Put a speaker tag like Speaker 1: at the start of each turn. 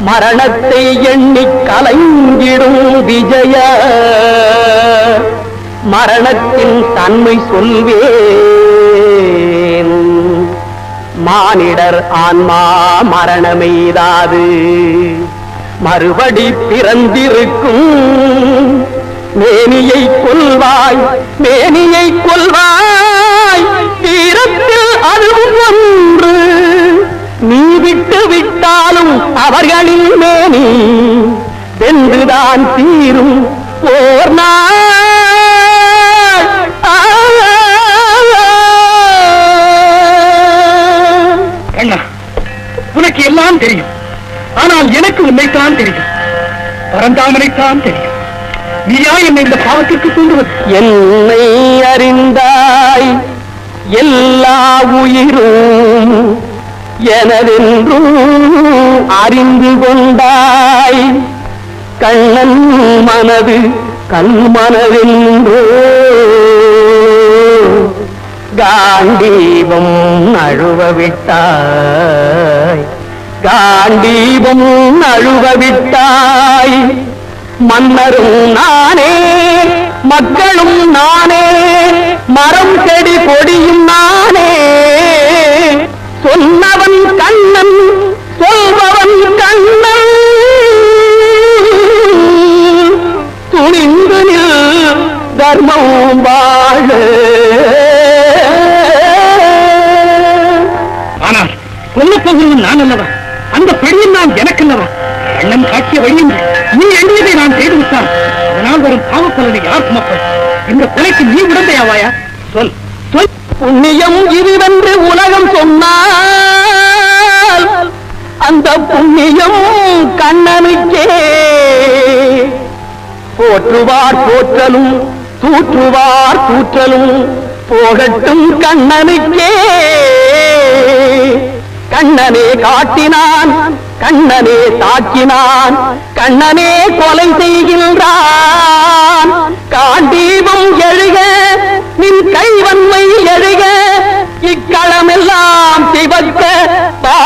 Speaker 1: மரணத்தை எண்ணி கலைஞ்சிடும் விஜய. மரணத்தின் தன்மை சொல்வேன். மானிடர் ஆன்மா மரணமெய்தாது. மறுபடி பிறந்திருக்கும் மேனியை கொள்வாய் மேனியை கொள்வாய் தீரத்தில் விட்டாலும் அவர்களின் மேனி வென்றுதான் தீரும் ஓர் நாள். ஆ.
Speaker 2: கண்ணா உனக்கு எல்லாம் தெரியும். ஆனால் எனக்கு உன்னைத்தான் தெரியும். பரந்தாமனைத்தான் தெரியும். நீயா என்னை இந்த பாவத்திற்கு தூண்டுவது?
Speaker 1: என்னை அறிந்தாய். எல்லா உயிரும் எனதென்றும் அறிந்து கொண்டாய். கண்ணன் மனது கண் கல்மனதென்றோ காண்டீபம் அழுவ விட்டாய் காண்டீபம் அழுவ விட்டாய் மன்னரும் நானே மக்களும் நானே தர்மம் வாழ.
Speaker 2: ஆனால் கொல்லப்போகிறவன் நான் அல்லவா? அந்த பெண்ணின் நான் எனக்கு அல்லவா? அண்ணன் காட்டிய வழியும் நீ எண்ணியதை நான் செய்து விட்டான் அதனால் வரும் பாவப்பலனை யார் சுமப்பது இந்த கொலைக்கு நீ உடந்தையாவாயா? சொல். சொல்.
Speaker 1: புண்ணியம் இதுவென்று உலகம் சொன்னால் அந்த புண்ணியம் கண்ணனுக்கே. போற்றுவார் போற்றலும் தூற்றுவார் தூற்றலும் போகட்டும் கண்ணனுக்கே. கண்ணனே காட்டினான் கண்ணனே தாக்கினான் கண்ணனே கொலை செய்கின்றான். காண்டீபம் எழுக நின் கைவன்மை எழுக இக்களமெல்லாம் திபத்த பா